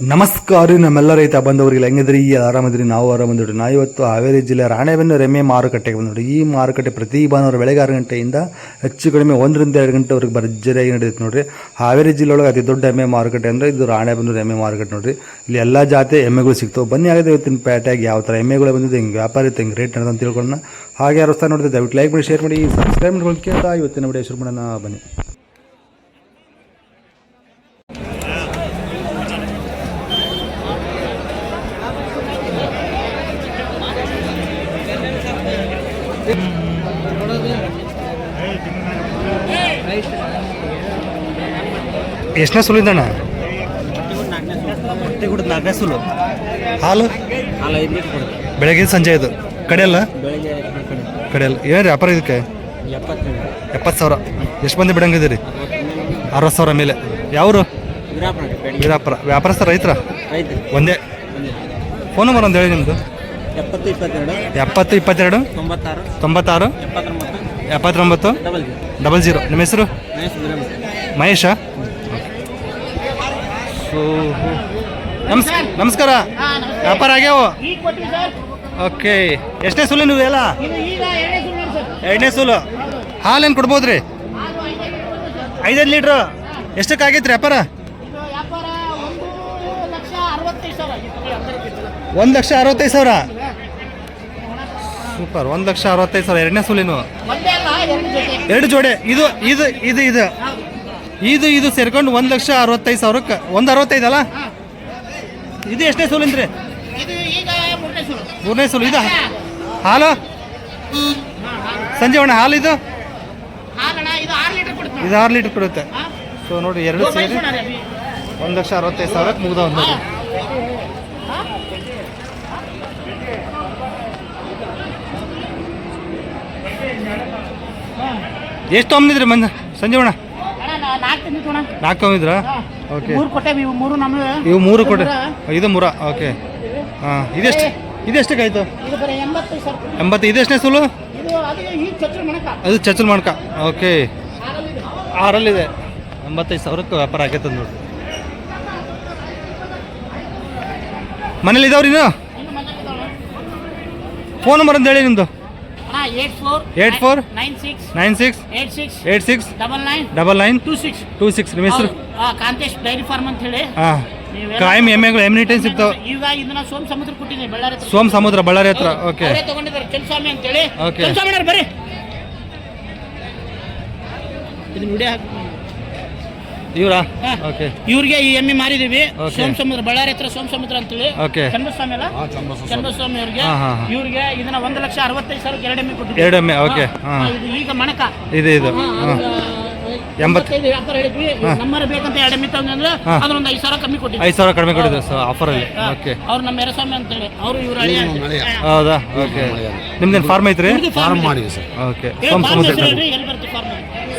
ನಮಸ್ಕಾರ ನಮ್ಮೆಲ್ಲ ರೈತ ಬಂದವರಿಗೆ ಹೆಂಗಿದ್ರಿ? ಈ ಆರಾಮದ್ರಿ, ನಾವು ಆರಾಮದ್ರಿ ನಾ ಇವತ್ತು ಹಾವೇರಿ ಜಿಲ್ಲೆ ರಾಣೆಬೆನ್ನೂರು ಎಮ್ಮೆ ಮಾರುಕಟ್ಟೆಗೆ ನೋಡಿ ಈ ಮಾರುಕಟ್ಟೆ ಪ್ರತಿ ಭಾನುವಾರ ಬೆಳಗ್ಗೆ ಆರು ಗಂಟೆಯಿಂದ ಹೆಚ್ಚು ಕಡಿಮೆ ಒಂದರಿಂದ ಎರಡು ಗಂಟೆವರೆಗೆ ಭರ್ಜರಿಯಾಗಿ ನಡೆಯುತ್ತೆ ನೋಡಿರಿ. ಹಾವೇರಿ ಜಿಲ್ಲೆ ಒಳಗೆ ಅತಿ ದೊಡ್ಡ ಎಮ್ಮೆ ಮಾರುಕಟ್ಟೆ ಅಂದರೆ ಇದು ರಾಣೆಬೆನ್ನೂರು ಎಮ್ಮೆ ಮಾರುಕಟ್ಟೆ ನೋಡಿರಿ. ಇಲ್ಲಿ ಎಲ್ಲ ಜಾತಿ ಎಮ್ಮೆಗಳು ಸಿಗ್ತವೆ. ಬನ್ನಿ ಆಗಿದೆ ಇವತ್ತಿನ ಪೇಟೆಗೆ ಯಾವ ಥರ ಎಮ್ಮೆಗಳು ಬಂದಿದೆ, ಹಿಂಗೆ ವ್ಯಾಪಾರ ಇತ್ತು, ಹಿಂಗೆ ರೇಟ್ ನಡೆದಂತ ತಿಳ್ಕೊಳ್ಳೋಣ. ಹಾಗೆ ಯಾರು ನೋಡಿದ್ರೆ ದಯವಿಟ್ಟು ಲೈಕ್ ಮಾಡಿ ಶೇರ್ ಮಾಡಿ ಸಬ್ಸ್ಕ್ರೈಬ್ ಮಾಡ್ಕೊಳ್ಳಿ ಕೇಳ್ತಾ ಇವತ್ತಿನ ವಿಡಿಯೋ ಶುರು ಮಾಡೋಣ. ಬನ್ನಿ. ಎಷ್ಟನೇ ಸುಲಿಂದಣ್ಣ ನಾಲ್ಕನೇ ಸುಲು ಹಾಲು? ಹಾಲು ಐದು ಲೀಟ್ರ್ ಕೊಡುತ್ತೆ. ಬೆಳಗ್ಗೆ ಸಂಜೆ ಇದು. ಕಡೆಯಲ್ಲ ಬೆಳಗ್ಗೆ ಕಡೆ ಕಡೆಯಲ್ಲ ಏನು ವ್ಯಾಪಾರ ಇದಕ್ಕೆ? ಎಪ್ಪತ್ತು ಎಪ್ಪತ್ತು ಸಾವಿರ. ಎಷ್ಟು ಮಂದಿ ಬಿಡಂಗಿದ್ದೀರಿ? ಅರವತ್ತು ಸಾವಿರ ಮೇಲೆ. ಯಾವರು? ವಿರಾಪುರ ವ್ಯಾಪಾರ ವೀರಾಪುರ. ವ್ಯಾಪಾರಸ್ಥರ ರೈತರ? ಒಂದೇ. ಫೋನ್ ನಂಬರ್ ಒಂದು ಹೇಳಿ ನಿಮ್ಮದು ಎಪ್ಪತ್ತು ಇಪ್ಪತ್ತೆರಡು. ಎಪ್ಪತ್ತು ಇಪ್ಪತ್ತೆರಡು. ತೊಂಬತ್ತಾರು. ತೊಂಬತ್ತಾರು. ಎಪ್ಪತ್ತೊಂಬತ್ತು. Double zero. ನಿಮ್ಮ ಹೆಸರು? ಮಹೇಶ? ಸೊ ನಮಸ್ ನಮಸ್ಕಾರ. ವ್ಯಾಪಾರ ಆಗ್ಯಾವ? ಓಕೆ ಎಷ್ಟನೇ ಸುಲು ನೀವು ಎಲ್ಲ? ಎರಡನೇ ಸುಲು ಹಾಲೇನು ಕೊಡ್ಬೋದ್ರಿ? ಐದೈದು ಲೀಟ್ರ್. ಎಷ್ಟಕ್ಕೆ ಆಗೈತೆ ರೀ ವ್ಯಾಪಾರ? ಒಂದು ಲಕ್ಷ ಅರವತ್ತೈದು ಸಾವಿರ. ಸೂಪರ್ ಒಂದು ಲಕ್ಷ ಅರವತ್ತೈದು ಸಾವಿರ. ಎರಡನೇ ಸುಲಿನು ಎರಡು ಜೋಡೆ. ಇದು ಇದು ಇದು ಇದು. ಇದು ಇದು ಸೇರ್ಕೊಂಡು ಒಂದು ಲಕ್ಷ ಅರವತ್ತೈದು ಸಾವಿರಕ್ಕೆ. ಒಂದು ಅರವತ್ತೈದಲ್ಲ ಇದು ಎಷ್ಟನೇ ಸೂಲಿಂದ್ರಿ ಮೂರನೇ ಸೂಲು. ಇದು ಹಾಲು. ಸಂಜೆ ಅಣ್ಣ ಹಾಲು ಇದು? ಇದು ಆರು ಲೀಟರ್ ಕೊಡುತ್ತೆ. ಸೊ ನೋಡಿ ಎರಡು ಸೇರಿ ಒಂದು ಲಕ್ಷ ಅರವತ್ತೈದು ಸಾವಿರಕ್ಕೆ ಮುಗ್ದ ಒಂದು ಎಷ್ಟು ತೊಗೊಂಡಿದ್ರಿ ಮಂದ ಸಂಜೆ ಅಣ್ಣ ನಾಲ್ಕು ತಂದಿದ್ರಾ ಓಕೆ ಮೂರು ಕೊಟ್ಟೆ ಇವು ಮೂರು ನಮ್ದು. ಇವು ಮೂರು ಕೊಡಿ ಇದು ಮೂರ ಓಕೆ ಹಾಂ ಇದೆಷ್ಟು? ಇದೆಷ್ಟಕ್ಕೆ ಆಯಿತು? ಎಂಬತ್ತು ಇದೆಷ್ಟನೇ ಸುಲು ಅದು ಮಣಕ. ಚಚ್ಚಲ್ ಮಾಡ್ಕ ಓಕೆ ಆರಲ್ಲಿದೆ. ಎಂಬತ್ತೈದು ಸಾವಿರಕ್ಕೆ ವ್ಯಾಪಾರ ಆಗೈತೆ ನೋಡಿ. ಮನೇಲಿ ಇದಾವ್ರಿ. ಫೋನ್ ನಂಬರ್ ಅಂತ ಹೇಳಿ ನಿಮ್ಮದು ಅಣ್ಣ eight four eight four nine six nine six eight six eight six double nine double nine two six two six ನಿಮ್ಮ ಹೆಸರು? ಕಾಂತೇಶ್ ಡೈರಿ ಫಾರ್ಮ್ ಅಂತ ಹೇಳಿ. ಹಾಂ. ಕಾಯಂ ಎಮ್ಮೆಗಳು ಎಮ್ನಿ ಟೈಮ್ ಸಿಗ್ತಾವೆ ಈಗ ಇದನ್ನ ಸೋಮ್ ಸಮುದ್ರ ಕೊಟ್ಟಿದ್ದೀನಿ ಬಳ್ಳಾರಿ ಹತ್ರ. ಸೋಮ್ ಸಮುದ್ರ ಬಳ್ಳಾರಿ ಹತ್ರ. ಓಕೆ. ಅವರೇ ತಗೊಂಡಿದ್ದಾರೆ ಕೆಲ್ಸ್ವಾಮಿ ಅಂತೇಳಿ. Okay. ಕೆಲ್ಸ್ವಾಮಿ ಬರ್ರಿ. ಇದು ವಿಡಿಯೋ ಹಾಕಿ ಇವರಾ? ಓಕೆ ಇವ್ರಿಗೆ ಈ ಎಮ್ಮೆ ಮಾರಿದೀವಿ. Okay. ಸೋಮ್ ಸಮುದ್ರ ಬಳ್ಳಾರಿ ಹತ್ರ ಸೋಮ ಸಮುದ್ರ ಅಂತೇಳಿ Okay. ಚಂದ್ರಸ್ವಾಮಿ ಅಲ್ಲ? ಚಂದ್ರಸ್ವಾಮಿ. ಅವ್ರಿಗೆ ಹಾ, ಹಾ, ಹಾ. ಇವ್ರಿಗೆ ಇದನ್ನ ಒಂದ್ ಲಕ್ಷ ಅರವತ್ತೈದು ಸಾವಿರ ಎರಡು ಎಮ್ಮೆ ಕೊಟ್ಟಿದ್ದೀವಿ. ಎರಡು ಎಮ್ಮೆ ಓಕೆ ಹಾ, ಹಾಂ. ಇದು ಈಗ ಮಣಕ. ಇದು ಇದು. ಹಾ, ಹಾಂ. ಅದು, ಎಂಬತ್ತು. ಎಂಬತ್ತೈದು ವ್ಯಾಪಾರ ಹೇಳಿದ್ವಿ. ನಮ್ಮರ ಬೇಕಂತ ಎರಡು ಎಮ್ಮೆ ತಂದ್ರೆ ಹಾ. ಅದ್ರ ಒಂದು ಐದು ಸಾವಿರ ಕಮ್ಮಿ ಕೊಟ್ಟಿದ್ವಿ ಐದು ಸಾವಿರ ಕಡಿಮೆ ಕೊಟ್ಟಿದ್ದೆ ಸೊ ಆಫರಲ್ಲಿ ಹಾ. ಓಕೆ ಅವ್ರು ನಮ್ಮ ಎರಸ್ವಾಮಿ ಅಂತೇಳಿ. ಅವರು ಇವ್ರ ಅಳಿಯ ಹೌದಾ? ಓಕೆ ನಿಮ್ದೇನು ಫಾರ್ಮ್ ಐತ್ರಿ? ಫಾರ್ಮ್ ಮಾಡಿವಿ ಸರ್ ಓಕೆ ಸೋಮ ಸಮುದ್ರ ಎಲ್ಲಿ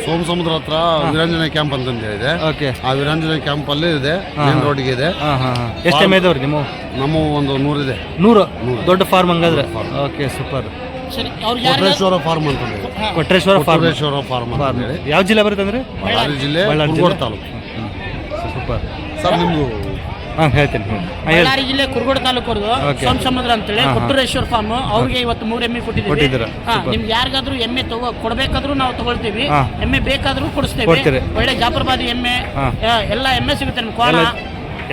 ಸೋಮ ಸಮುದ್ರ ಹತ್ರ ವೀರಾಂಜನೇಯ ಕ್ಯಾಂಪ್ ಅಂತ ಇದೆ. ಓಕೆ ಆ ವೀರಾಂಜನೇಯ ಕ್ಯಾಂಪ್ ಅಲ್ಲಿ ಇದೆ ಮೇನ್ ರೋಡ್ಗೆ ಇದೆ. ಹಾಂ ಹಾಂ ಹಾಂ. ಎಷ್ಟು ಎಮ್ಮೆ ಇದಾವ್ರಿ ನಿಮ್ಮ ನಮ್ಮ ಒಂದು ನೂರಿದೆ ನೂರು? ದೊಡ್ಡ ಫಾರ್ಮ್ ಹಂಗಾದ್ರೆ? ಓಕೆ ಸೂಪರ್ ಸರಿ ಅವ್ರಿಗೆ ಯಾರು ಕೊಟ್ರೇಶ್ವರ ಫಾರ್ಮ್ ಅಂತ ಇದೆ. ಕೊಟ್ರೇಶ್ವರ ಫಾರ್ಮ್ ಕೊಟ್ರೇಶ್ವರ ಫಾರ್ಮ್ ಅಂತ ಹೇಳಿ ಯಾವ ಜಿಲ್ಲೆ ಬರುತ್ತೆ ಅಂದ್ರೆ? ಬಳ್ಳಾರಿ ಜಿಲ್ಲೆ ಬಳ್ಳಾರಿ ತಾಲೂಕು. ಸೂಪರ್ ಸರ್ ನಿಮ್ದು ಹಾಂ ಹೇಳ್ತೀನಿ ಹ್ಞೂ ಬಳ್ಳಾರಿ ಜಿಲ್ಲೆ ಕುರುಗೋಡು ತಾಲೂಕು Okay. ಸೋಮ್ ಸಮುದ್ರ ಅಂತೇಳಿ ಹಾ, ಹಾ. ಕೊಟ್ಟೂರೇಶ್ವರ ಫಾರ್ಮ್ ಅವ್ರಿಗೆ ಇವತ್ತು ಮೂರು ಎಮ್ಮೆ ಕೊಟ್ಟಿದ್ದೀವಿ. ಕೊಟ್ಟಿದ್ದೀರಾ? ಹಾ, Super. ನಿಮ್ಗೆ ಯಾರಿಗಾದ್ರೂ ಎಮ್ಮೆ ತಗೋ ಕೊಡ್ಬೇಕಾದ್ರೂ ನಾವು ತಗೊಳ್ತೀವಿ. ಹಾ. ಎಮ್ಮೆ ಬೇಕಾದ್ರೂ ಕೊಡಿಸ್ತೇವೆ. ಕೊಡ್ತೀರಿ. ಒಳ್ಳೆ ಜಾಫರ್ಬಾದಿ ಎಮ್ಮೆ ಹಾ. ಆ, ಎಲ್ಲ ಎಮ್ಮೆ ಸಿಗುತ್ತೆ ನಿಮ್ಗೆ ಕೋಣ ಎಲ್ಲ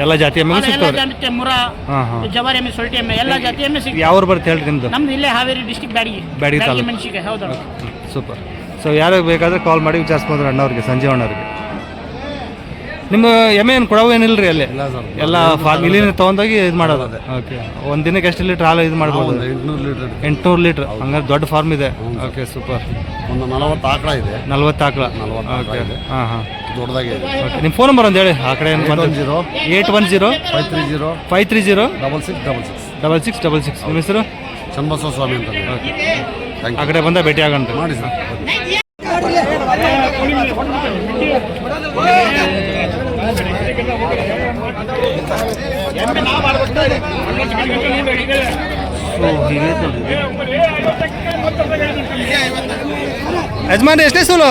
ಎಲ್ಲ ಜಾತಿ ಎಮ್ಮೆಗಳು ಎಲ್ಲ ಸಿಗ್ತಾವ್ರಿ ಜಾತಿ ಮುರ ಹಾಂ ಹಾಂ. ಜವಾರಿ ಎಮ್ಮೆ ಸೊಲ್ಟಿ ಎಮ್ಮೆ ಎಲ್ಲ ಜಾತಿ ಎಮ್ಮೆ ಸಿಗುತ್ತೆ ಯಾವ ಊರು ಬರುತ್ತೆ ಹೇಳ್ರಿ ನಿಮ್ದು? ನಮ್ದು ಇಲ್ಲೇ ಹಾವೇರಿ ಡಿಸ್ಟಿಕ್ ಬ್ಯಾಡಗಿ. ಬ್ಯಾಡಗಿ ತಾಲೂಕು. ಮೆಣಸಿಗೆ ಹೌದು. ಸೂಪರ್. ಸೊ ಯಾರಿಗೆ ಬೇಕಾದ್ರೆ ಕಾಲ್ ಮಾಡಿ ವಿಚಾರಿಸ್ಬೋದು ಅಣ್ಣವ್ರಿಗೆ ಸಂಜೆ ಅಣ್ಣವ್ರಿಗೆ ನಿಮ್ಮ ಎಮ್ಮೆ ಏನು ಕೊಡವು ಏನಿಲ್ಲ ರೀ ಅಲ್ಲಿ ಎಲ್ಲ ಫಾರ್ಮ್ ಇಲ್ಲಿ ತೊಗೊಂಡೋಗಿ ಇದು ಮಾಡೋದು? ಓಕೆ ಒಂದು ದಿನಕ್ಕೆ ಎಷ್ಟು ಲೀಟ್ರ್ ಹಾಲು ಇದು ಮಾಡ್ಬೋದು? ಒಂದು ಎಂಟುನೂರು ಲೀಟ್ರ್ ಎಂಟುನೂರು ಲೀಟ್ರ್ ಹಂಗಾರೆ ದೊಡ್ಡ ಫಾರ್ಮ್ ಇದೆ. ಓಕೆ ಸೂಪರ್ ಒಂದು ನಲವತ್ತು ಆಕಳ ಇದೆ. ನಲ್ವತ್ತು ಆಕಳ. ನಲವತ್ತು ಆಕಳ ಓಕೆ ಇದೆ. ಹಾಂ ಹಾಂ. ದೊಡ್ಡದಾಗಿ ಇದೆ. ಓಕೆ ನಿಮ್ಮ ಫೋನ್ ನಂಬರ್ ಒಂದು ಹೇಳಿ. ಆ ಕಡೆ ಏನು one zero. Eight one zero. Five three zero. Five three zero. Double six double six. Double six double six. ನಿಮ್ಮ ಹೆಸರು? ಚನ್ನಬಸವ ಸ್ವಾಮಿ ಅಂತ ಓಕೆ ಆ ಕಡೆ ಬಂದ ಭೇಟಿ ಆಗೋಣ. ಮಾಡಿ ಸರ್. ಯಜಮಾನ್ರಿ ಎಷ್ಟನೇ ಸೂಲು?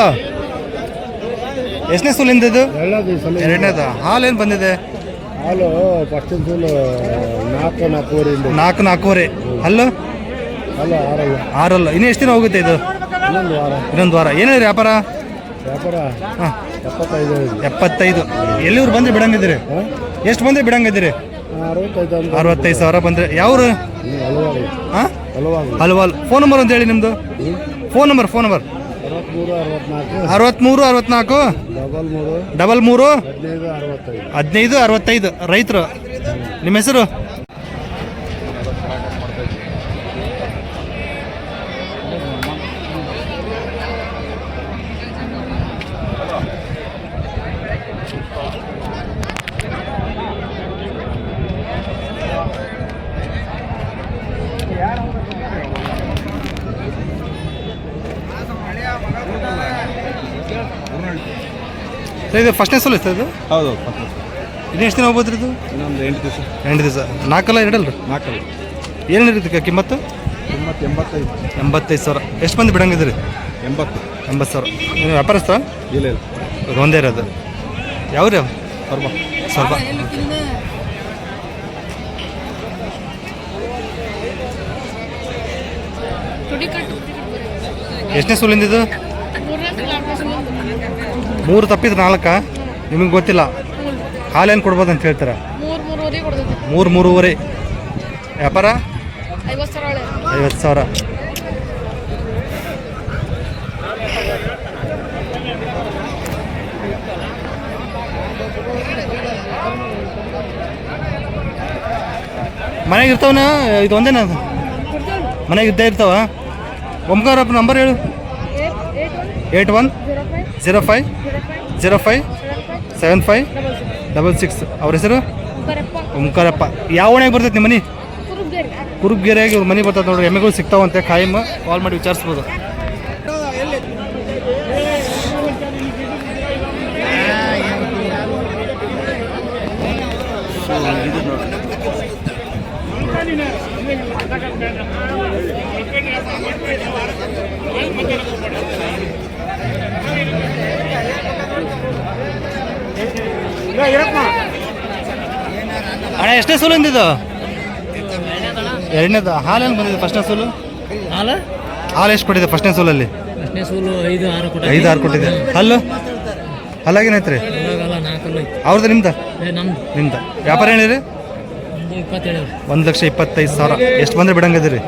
ಎಷ್ಟನೇ ಸೂಲು. ಎರಡನೇದ? ಹಾಲು ಏನು ಬಂದಿದೆ? ಹಾಲು ಫಸ್ಟ್ ಸೂಲು ನಾಲ್ಕು ನಾಲ್ಕೂವರೆ ನಾಲ್ಕು ನಾಲ್ಕೂವರೆ. ಹಲ್ಲು? ಹಲ್ಲು ಆರಲ್ಲ. ಆರಲ್ಲ. ಇನ್ನು ಎಷ್ಟು ದಿನ ಹೋಗುತ್ತೆ ಇದು? ಇನ್ನೊಂದು ವಾರ. ಇನ್ನೊಂದು ವಾರ. ಏನಿದೆ ವ್ಯಾಪಾರ? ವ್ಯಾಪಾರ? ಹಾಂ. ಎಪ್ಪತ್ತೈದು. ಎಲ್ಲಿವ್ರು ಬಂದ್ರೆ ಬಿಡಂಗಿದ್ದೀರಿ? ಎಷ್ಟು ಬಂದ್ರೆ ಬಿಡಂಗಿದ್ದೀರಿ? ಅರವತ್ತೈದು ಸಾವಿರ ಬಂದ್ರೆ. ಯಾವ್ರು? ಹಲವಾಲ್ ಫೋನ್ ನಂಬರ್ ಅಂತ ಹೇಳಿ ನಿಮ್ಮದು ಫೋನ್ ನಂಬರ್ ಫೋನ್ ನಂಬರ್. ಅರವತ್ಮೂರು ಅರವತ್ನಾಲ್ಕು. ಡಬಲ್ ಮೂರು. ಹದಿನೈದು ಅರವತ್ತೈದು. ರೈತರು. ನಿಮ್ಮ ಹೆಸರು ಸರ್, ಇದು ಫಸ್ಟ್ನೇ ಸಲ ಇರ್ತದೆ ಇದು? ಹೌದು ಇನ್ನು ಎಷ್ಟು ದಿನ ಹೋಗ್ಬೋದು ಇದು? ಇನ್ನೊಂದು ಎಂಟು ದಿವಸ. ಎಂಟು ದಿವಸ. ನಾಲ್ಕಲ್ಲ ಎರಡಲ್ರಿ? ನಾಲ್ಕಲ್ಲ. ಏನು ಇರುತ್ತೆ ಕಿಮ್ಮತ್ತು? ಎಂಬತ್ತು ಎಂಬತ್ತೈದು. ಎಂಬತ್ತೈದು ಸಾವಿರ. ಎಷ್ಟು ಮಂದಿ ಬಿಡಂಗಿದ್ರಿ ಎಂಬತ್ತು. ಎಂಬತ್ತು ಸಾವಿರ. ನೀವು ವ್ಯಾಪಾರಸ್ಥ ಇಲ್ಲ ಇಲ್ಲ. ಅದು ಒಂದೇ ಇರೋದು. ಯಾವ್ರಿ ಅವು? ಸ್ವಲ್ಪ ಸ್ವಲ್ಪ ಎಷ್ಟನೇ ಸೂಲಿಂದ ಇದು? ಮೂರು ತಪ್ಪಿದ್ರೆ ನಾಲ್ಕ? ನಿಮಗೆ ಗೊತ್ತಿಲ್ಲ. ಹಾಲೇನು ಕೊಡ್ಬೋದು ಅಂತ ಹೇಳ್ತೀರಾ? ಮೂರ್ ಮೂರುವರೆ ಕೊಡ್ತೈತಿ. ಮೂರು ಮೂರುವರೆ. ವ್ಯಾಪಾರ? ಐವತ್ತು ಸಾವಿರ ಒಳ್ಳೆ. ಐವತ್ತು ಸಾವಿರ. ಮನೆಗೆ ಇರ್ತಾವನ? ಇದು ಒಂದೇನ ಅದು? ಮನೆಗೆ ಇದ್ದೇ ಇರ್ತಾವ? ಒಮ್ಕಾರಪ್ಪ ನಂಬರ್ ಹೇಳು. Eight one zero five. Zero five seven five double six ಅವ್ರ ಹೆಸರು? ಓಂಕಾರಪ್ಪ ಯಾವ ಓಣೆಗೆ ಬರ್ತೈತೆ ನಿಮ್ಮ ಮನೆ? ಕುರುಬ್ಗೇರಿ. ಕುರುಬ್ಗೆರೆಯಾಗಿ ಇವ್ರ ಮನೆ ಬರ್ತದೆ ನೋಡ್ರಿ. ಎಮ್ಮೆಗಳು ಸಿಗ್ತಾವಂತೆ. ಖಾಯಂ. ಕಾಲ್ ಮಾಡಿ ವಿಚಾರಿಸ್ಬೋದು. ಅಣ್ಣ ಎಷ್ಟನೇ ಸೂಲು ಅಂದಿದ್ದು ಎರಡನೇದು ಹಾಲೇನು ಬಂದಿದೆ ಫಸ್ಟ್ನೇ ಸೂಲು? ಹಾಲು? ಹಾಲು ಎಷ್ಟು ಕೊಟ್ಟಿದೆ ಫಸ್ಟ್ನೇ ಸೂಲಲ್ಲಿ? ಫಸ್ಟ್ನೇ ಸೂಲು ಐದು ಆರು ಕೊಟ್ಟಿದೆ. ಐದು ಆರು ಕೊಟ್ಟಿದೆ. ಹಲ್ಲು? ಹಲ್ಲಾಗೇನೈತ್ರಿ ಅವ್ರದ್ದು ನಿಮ್ದು? ನಿಮ್ದು. ವ್ಯಾಪಾರ ಹೇಳಿರಿ ಒಂದು ಲಕ್ಷ ಇಪ್ಪತ್ತೈದು ಸಾವಿರ. ಎಷ್ಟು ಬಂದರೆ ಬಿಡಂಗದಿರಿ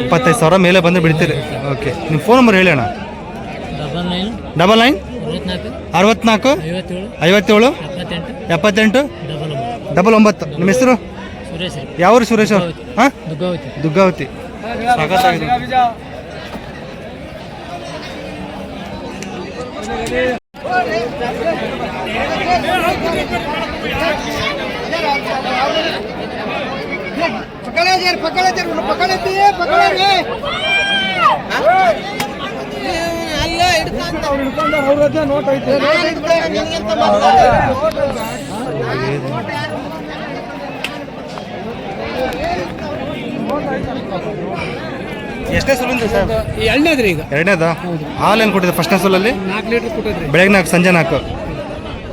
ಎಪ್ಪತ್ತೈದು ಸಾವಿರ ಮೇಲೆ ಬಂದರೆ ಬಿಡ್ತೀರಿ. ಓಕೆ ನಿಮ್ಮ ಫೋನ್ ನಂಬರ್ ಹೇಳೋಣ ಅಣ್ಣ. Double nine. ಡಬಲ್ ನೈನ್ ಅರವತ್ನಾಲ್ಕು. ಐವತ್ತೇಳು. ಎಪ್ಪತ್ತೆಂಟು. ಡಬಲ್ ಒಂಬತ್ತು. ನಿಮ್ಮ ಹೆಸರು? ಯಾವ್ರು ಸುರೇಶ್ ಅವರು? ಹಾಂ? ದುಗ್ಗಾವತಿ. ಪಕ್ಕಳ ಸಾಕಾಗಿದೆ ಎಷ್ಟೇ ಸುಲಿಂದ ಸರ್? ಎರಡನೇದ್ರಿ ಈಗ. ಎರಡನೇದ? ಹಾಲು ಏನು ಕೊಟ್ಟಿದೆ ಫಸ್ಟ್ನೇ ಸುಲಲ್ಲಿ ನಾಲ್ಕು ಲೀಟ್ರ್ ಕೊಟ್ಟಿದ್ರಿ. ಬೆಳಗ್ಗೆ ನಾಲ್ಕು ಸಂಜೆ ನಾಲ್ಕು.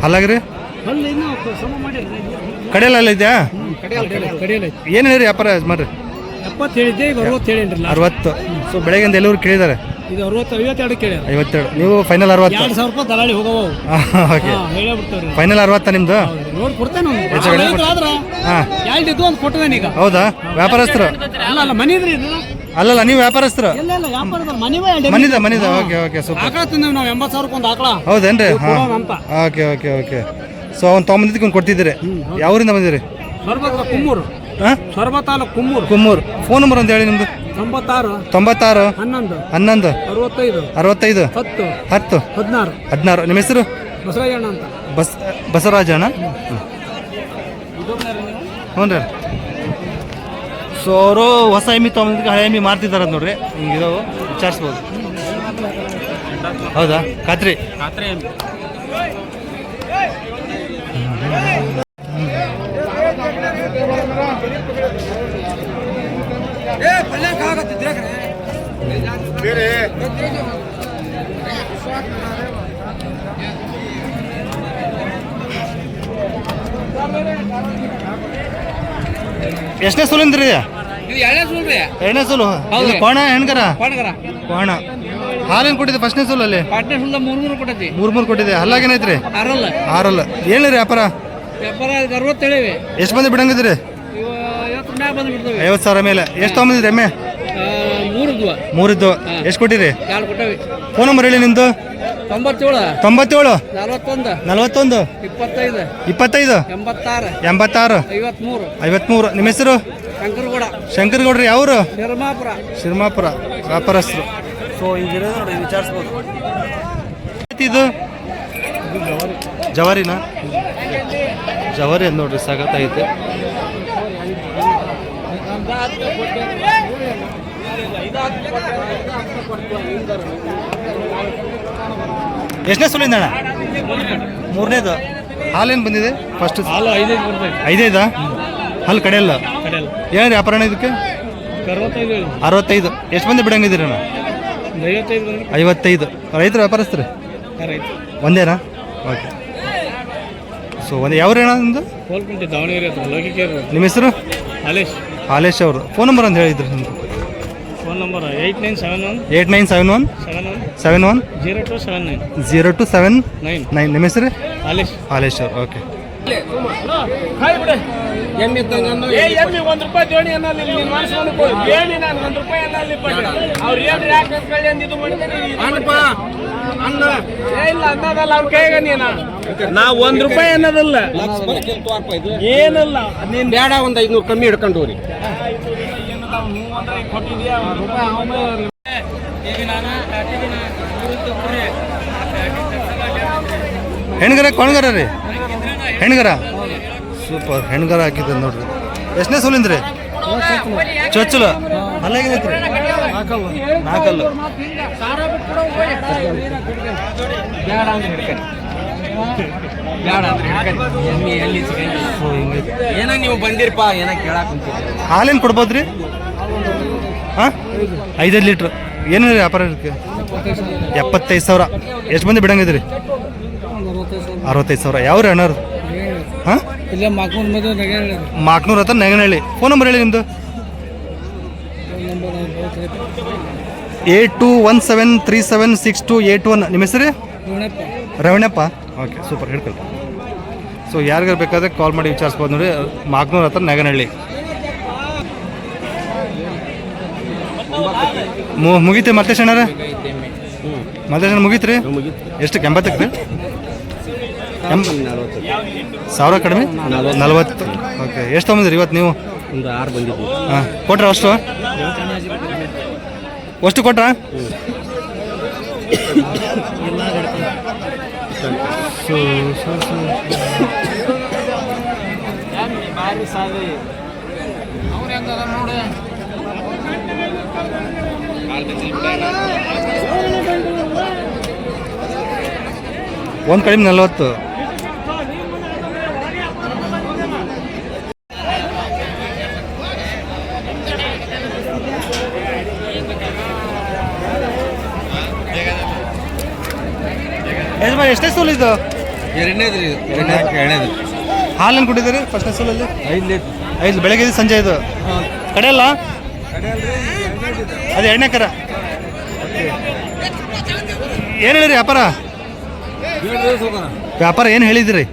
ಹಾಲಾಗ್ರಿ? ಮಾಡಿರಿ. ಕಡೆಯಲ್ಲ ಇದೆಯಾ ಏನು ಹೇಳಿರಿ ವ್ಯಾಪಾರ ಮಾಡ್ರಿ? ಎಪ್ಪತ್ತು ಹೇಳಿದ್ದೆ ಈಗ ಅರವತ್ತು ಅರವತ್ತು. ಸೊ ಬೆಳಗ್ಗೆಯಿಂದ ಎಲ್ಲರೂ ಕೇಳಿದ್ದಾರೆ. ಇದು ಅರವತ್ತು ಐವತ್ತೆರಡು ಕೇಳಿ ಐವತ್ತೆರಡು. ನೀವು ಫೈನಲ್ ಅರವತ್ತು. ಎರಡು ಸಾವಿರ ರೂಪಾಯಿ ದಲಾಳಿ ಹೋಗವು ಓಕೆ ಹೇಳೇ ಫೈನಲ್ ಅರವತ್ತ ನಿಮ್ದು? ನೋಡಿ ಕೊಡ್ತೇನೆ ಹೆಚ್ಚು ಕಡಿಮೆ ಕೊಡ್ತೀನಿ. ಆದ್ರೆ ಹಾಂ. ಎರಡು ಇದ್ದು ಒಂದು ಈಗ. ಹೌದಾ? ವ್ಯಾಪಾರಸ್ಥರು? ಅಲ್ಲ ಅಲ್ಲ ಮನೆ ಇದ್ರಿ ಇದು ಅಲ್ಲಲ್ಲ ನೀವು ವ್ಯಾಪಾರಸ್ಥರು? ಎಲ್ಲ ಇಲ್ಲ ವ್ಯಾಪಾರದ ಮನೆವೇ ಎರಡು ಮನಿದ ಮನಿದ. ಓಕೆ ಓಕೆ ಸೂಪರ್ ಆಕಳ ತಿಂದೇವು ನಾವು ಎಂಬತ್ತು ಸಾವಿರಕ್ಕೆ ಒಂದು ಆಕಳ. ಹೌದೇನ್ರಿ? ಹಾಂ. ಅಂತ. ಓಕೆ ಓಕೆ ಓಕೆ ಸೊ ಅವ್ನು ತೊಗೊಂಬಂದಿದ್ದಕ್ಕೆ ಕೊಡ್ತಿದ್ದೀರಿ. ಯಾವೂರಿಂದ ಬಂದಿರಿ? ಸ್ವರ್ಬತ್ತ ಕುಮ್ಮೂರು. ಹಾಂ? ಸ್ವರ್ಬ ತಾಲೂಕು ಕುಮ್ಮೂರು. ಕುಮ್ಮೂರು. ಫೋನ್ ನಂಬರ್ ಅಂತ ಹೇಳಿ ನಿಮ್ಮದು ತೊಂಬತ್ತಾರು ತೊಂಬತ್ತಾರು ಹನ್ನೊಂದು ಹನ್ನೊಂದು ಅರವತ್ತೈದು ಅರವತ್ತೈದು ಹತ್ತು ಹತ್ತು ಹದಿನಾರು. ಹದಿನಾರು. ನಿಮ್ಮ ಹೆಸರು? ಬಸವರಾಜಣ್ಣ ಅಂತ. ಬಸ್ ಬಸವರಾಜಣ್ಣ? ಹ್ಞೂ ರೀ. ಸೊ ಅವರು ಹೊಸ ಎಮ್ಮಿ ತೊಗೊಂಡಿದ್ದಕ್ಕೆ ಹಳೆ ಎಮ್ಮಿ ಮಾರ್ತಿದ್ದಾರೆ ನೋಡ್ರಿ. ಹಿಂಗಿದಾವು. ವಿಚಾರಿಸ್ಬೋದು. ಹೌದಾ? ಖಾತ್ರಿ? ಎಷ್ಟನೇ ಸುಲಿಂದ್ರಿ ಇದು ಎರಡನೇ ಸುಲು ಹೌದು. ಕೋಣ ಹೆಣ್ಗರ? ಪಾಡ್ಗರ ಕೋಣ. ಹಾಲೇನು ಕೊಟ್ಟಿದೆ ಫಸ್ಟ್ನೇ ಸುಲ್ ಅಲ್ಲಿ? ಪಾಟ್ನೆ ಮೂರ್ ಮೂರು ಮೂರು ಕೊಟ್ಟೈತಿ. ಮೂರು ಮೂರು ಕೊಟ್ಟಿದೆ. ಹಲ್ಲಾಗೇನೈತ್ರಿ ಆರಲ್ಲ. ಆರಲ್ಲ. ಏನ್ರಿ ವ್ಯಾಪಾರ? ವ್ಯಾಪಾರ ಅರವತ್ತೇಳಿವಿ ಎಷ್ಟು ಮಂದಿ ಬಿಡಂಗಿದ್ರಿ? ಇವ ಐವತ್ತು ಮ್ಯಾಗ ಬಂದು ಬಿಡ್ತೇವೆ. ಐವತ್ತು ಸಾವಿರ ಮೇಲೆ. ಎಷ್ಟು ತೊಗೊಂಬಂದಿದ್ರಿ ಎಮ್ಮೆ? ಮೂರು ಇದ್ವ. ಮೂರಿದ್ದು ಎಷ್ಟು ಕೊಟ್ಟಿರಿ? ಎರಡು ಕೊಟ್ಟವಿ. ಫೋನ್ ನಂಬರ್ ಹೇಳಿ ನಿಮ್ದು. ತೊಂಬತ್ತೇಳು. ತೊಂಬತ್ತೇಳು. ನಲವತ್ತೊಂದು. ನಲವತ್ತೊಂದು. ಇಪ್ಪತ್ತೈದು. ಇಪ್ಪತ್ತೈದು. ಎಂಬತ್ತಾರು. ಎಂಬತ್ತಾರು. ಐವತ್ಮೂರು. ಐವತ್ಮೂರು. ನಿಮ್ಮ ಹೆಸರು? ಶಂಕರಗೌಡ. ಶಂಕರಗೌಡ್ರಿ ಅವರು ಶಿರ್ಮಾಪುರ. ಶಿರ್ಮಾಪುರ. ವ್ಯಾಪಾರಸ್ಥರು. ಸೊ ಈಗ ನೋಡಿ ವಿಚಾರಿಸ್ಬೋದು. ಇದು? ಜವಾರಿನ? ಜವಾರಿ ಅದು ನೋಡ್ರಿ ಸಗತ್ತೈತೆ ಎಷ್ಟನೇ ಸುಲಿಂದ ಅಣ್ಣ ಮೂರನೇದು. ಹಾಲೇನು ಬಂದಿದೆ? ಫಸ್ಟ್ ಹಾಲು ಐದೈದು ಬರ್ತೈತಿ ಐದೈದಾ? ಹಲ್ಲು ಕಡೆಯಲ್ಲ? ಕಡೆಯಲ್ಲ. ಏನು ವ್ಯಾಪಾರ ಅಣ್ಣ ಇದಕ್ಕೆ ಅರವತ್ತೈದು ಅರವತ್ತೈದು. ಎಷ್ಟು ಮಂದಿ ಬಿಡಂಗಿದ್ದೀರಿ ಅಣ್ಣ? ಐವತ್ತೈದು ರೈತರು ವ್ಯಾಪಾರಸ್ತ್ರ ರೈತ ಒಂದೇನಾ? ಓಕೆ. ಸೊ ಒಂದು. ಯಾವ ಅಣ್ಣ ನಿಮ್ಮದು ದಾವಣಗೆರೆ ನಿಮ್ಮ ಹೆಸರು? ಹಾಲೇಶ್. ಹಾಲೇಶ್ ಅವರು. ಫೋನ್ ನಂಬರ್ ಅಂತ ಹೇಳಿದ್ರು ನಿಮ್ದು phone number eight nine seven one eight nine seven one seven one seven one zero two seven nine zero two seven nine. Nine. ನಿಮ್ಮ ಹೆಸರು? ಹಾಲೇಶ್. ಹಾಲೇಶ್ ಅವರು ಓಕೆ. ಎಮ್ಮೆ ಒಂದ್ ರೂಪಾಯಿ ಜೋಡಿ ಅನ್ನಲ್ಲಿ ನೀನ್ ಮಾಡ್ಸ್ಕೊಂಡು ಹೋಗು. ಹೇಳಿ ನಾನು ಒಂದ್ ರೂಪಾಯಿ ಅನ್ನಲ್ಲಿ ಪಡ್ಡೆ. ಅವ್ರು ಏನು ಯಾಕೆ ಅಂತ ಕೇಳಿ ಅಂದ್ ಇದು ಮಾಡಿದ್ರೆ ಇದು ಏ ಇಲ್ಲ ಅನ್ನೋದಲ್ಲ ಅವ್ರ ಕೈಗ ನೀನ. ನಾ ಒಂದ್ ರೂಪಾಯಿ ಅನ್ನೋದಲ್ಲ. ಏನಲ್ಲ. ನೀನ್ ಬೇಡ ಒಂದು ಐದ್ನೂರು ಕಮ್ಮಿ ಹಿಡ್ಕೊಂಡು ಹೋಗ್ರಿ. ಹೆಣ್ಗರ ಕೊಣ್ಗರ ರೀ? ಹೆಣ್ಗರ? ಸೂಪರ್ ಹೆಣ್ಗರ ಹಾಕಿದ್ದೆ ನೋಡ್ರಿ. ಎಷ್ಟನೇ ಸೋಲಿಂದ್ರಿ ಚೊಚ್ಚಲು. ಅಲ್ಲಾಗಿದೈತ್ರಿ ನಾಲ್ಕಲ್ಲು. ಏನ ನೀವು ಬಂದಿರಪ್ಪ ಏನ ಕೇಳಾಕ ಹಾಲಿನ ಕೊಡ್ಬೋದ್ರಿ? ಹಾಂ? ಐದೈದು ಲೀಟ್ರ್. ಏನು ವ್ಯಾಪಾರ ಇರುತ್ತೆ ಎಪ್ಪತ್ತೈದು ಸಾವಿರ. ಎಷ್ಟು ಮಂದಿ ಬಿಡಂಗಿದ್ರಿ ಅರವತ್ತೈದು ಸಾವಿರ. ಯಾವ ರೀ ಅಣ್ಣವ್ರು? ಹಾಂ? ಮಾಕ್ನೂರು ಹತ್ರ ನೆಗನಹಳ್ಳಿ ಫೋನ್ ನಂಬರ್ ಹೇಳಿ ನಿಮ್ಮದು eight two one seven three seven six two eight one. ನಿಮ್ಮ ಹೆಸರು? ರವಣಪ್ಪ. ಓಕೆ ಸೂಪರ್ ಹಿಡ್ಕೊಳ್ಳಿ ಸೊ ಯಾರಿಗಾರು ಬೇಕಾದ್ರೆ ಕಾಲ್ ಮಾಡಿ ವಿಚಾರಿಸ್ಬೋದು ನೋಡಿ. ಮಾಕ್ನೂರು ಹತ್ರ ನೆಗನಹಳ್ಳಿ ಮುಗೀತಿ ಮತ್ತೆ ಅಣ್ಣಾರ? ಮತ್ತೆ ಮುಗೀತ್ರಿ? ಎಷ್ಟಕ್ಕೆ ಎಂಬತ್ತಕ್ಕೆ? ರೀ ಸಾವಿರ ಕಡಿಮೆ? ನಲ್ವತ್ತು. ಓಕೆ ಎಷ್ಟು ತೊಗೊಂಡಿದ್ರಿ ಇವತ್ತು ನೀವು? ಒಂದು ಆರು ಹಾಂ ಕೊಟ್ರ ಅಷ್ಟು? ಅಷ್ಟು ಕೊಟ್ರ? ಒಂದು ಕಡಿಮೆ ನಲ್ವತ್ತು. ಎಷ್ಟೇ ಸೋಲ್ ಇದು? ಎರಡನೇದು ರೀ ಎರಡನೇದು ಎರಡನೇದು. ಹಾಲನ್ನು ಕೊಟ್ಟಿದ್ದೀರಿ ಫಸ್ಟ್ನೇ ಸೋಲಲ್ಲಿ? ಐದು ಐದು ಬೆಳಗ್ಗೆ ಇದು. ಸಂಜೆ ಇದು ಕಡೆಯಲ್ಲ ಅದು ಎಣ್ಣೆ ಕರ. ಏನು ಹೇಳಿರಿ ವ್ಯಾಪಾರ? ವ್ಯಾಪಾರ ಏನು ಹೇಳಿದಿರಿ?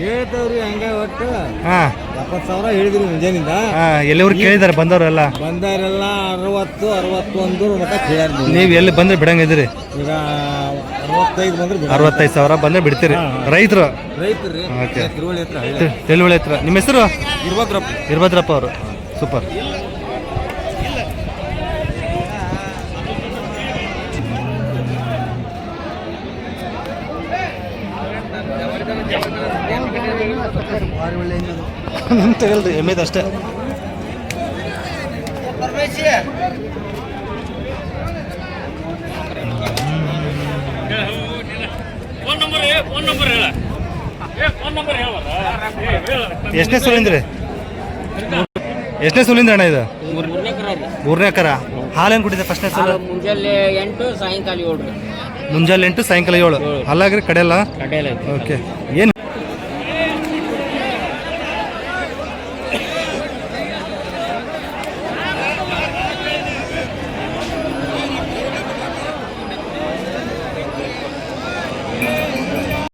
ಹೇಳ್ತಾವ್ರಿ ಹಂಗ ಒಟ್ಟು. ಹಾಂ. ಎಪ್ಪತ್ತು ಸಾವಿರ ಹೇಳಿದ್ರಿ ಮುಂಜಾನಿಂದ ಹಾಂ ಎಲ್ಲಿವ್ರು ಕೇಳಿದಾರೆ ಬಂದವರೆಲ್ಲ? ಬಂದವರೆಲ್ಲ ಅರವತ್ತು ಅರವತ್ತೊಂದು ಮಟ್ಟ ಕೇಳಿದ್ರಿ ನೀವು. ಎಲ್ಲಿ ಬಂದ್ರೆ ಬಿಡಂಗಿದ್ರಿ ಈಗ ಅರವತ್ತೈದು ಬಂದ್ರೆ ಅರವತ್ತೈದು ಸಾವಿರ ಬಂದ್ರೆ ಬಿಡ್ತೀರಿ. ರೈತರು? ರೈತರು ಓಕೆ. ತೆಳುವಳಿ ಹತ್ರ. ನಿಮ್ಮ ಹೆಸರು? ಇರ್ಬೋದ್ರಪ್ಪ ಇರ್ಭದ್ರಪ್ಪ ಅವರು. ಸೂಪರ್. ತೆಗಲ್ರಿ ಎಮ್ಮೆದು ಅಷ್ಟೇ. ಎಷ್ಟನೇ ಸುಲಿಂದ್ರಿ? ಎಷ್ಟನೇ ಸುಲಿಂದ್ರ ಅಣ್ಣ ಇದು? ಮೂರನೇ ಕರ. ಹಾಲೇನು ಕುಡಿದೆ ಫಸ್ಟ್ ಸಲ ಮುಂಜಾನೆ ಎಂಟು ಸಾಯಂಕಾಲ ಏಳು. ಮುಂಜಾನೆ ಎಂಟು ಸಾಯಂಕಾಲ ಏಳು ಹಾಲಾಗ್ರಿ ಕಡೆಯಲ್ಲ ಓಕೆ ಏನು